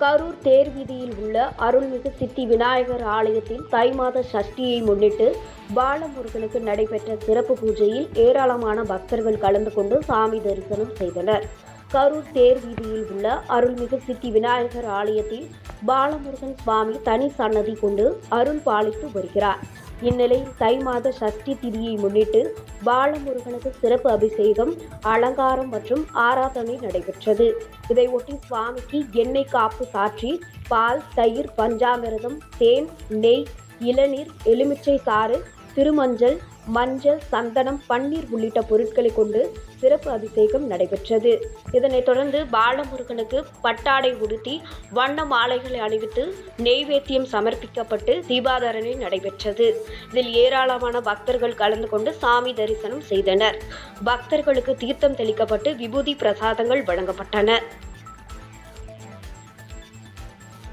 கரூர் தேர் வீதியில் உள்ள அருள்மிகு சித்தி விநாயகர் ஆலயத்தில் தை மாத சஷ்டியை முன்னிட்டு பாலமுருகனுக்கு நடைபெற்ற சிறப்பு பூஜையில் ஏராளமான பக்தர்கள் கலந்து கொண்டு சாமி தரிசனம் செய்தனர். கரூர் தேர் வீதியில் உள்ள அருள்மிகு சித்தி விநாயகர் ஆலயத்தில் பாலமுருகன் சுவாமி தனி சன்னதி கொண்டு அருள் பாலித்து வருகிறார். இந்நிலையில் தை மாத சஷ்டி திதியை முன்னிட்டு பாலமுருகனுக்கு சிறப்பு அபிஷேகம் அலங்காரம் மற்றும் ஆராதனை நடைபெற்றது. இதையொட்டி சுவாமிக்கு எண்ணெய் காப்பு சாற்றி பால் தயிர் பஞ்சாமிரதம் தேன் நெய் இளநீர் எலுமிச்சை சாறு திருமஞ்சள் மஞ்சள் சந்தனம் பன்னீர் உள்ளிட்ட பொருட்களை கொண்டு சிறப்பு அபிஷேகம் நடைபெற்றது. இதனைத் தொடர்ந்து பாலமுருகனுக்கு பட்டாடை உடுத்தி வண்ண மாலைகளை அணிவித்து நெய்வேத்தியம் சமர்ப்பிக்கப்பட்டு தீபாதரணை நடைபெற்றது. இதில் ஏராளமான பக்தர்கள் கலந்து கொண்டு சாமி தரிசனம் செய்தனர். பக்தர்களுக்கு தீர்த்தம் தெளிக்கப்பட்டு விபூதி பிரசாதங்கள் வழங்கப்பட்டன.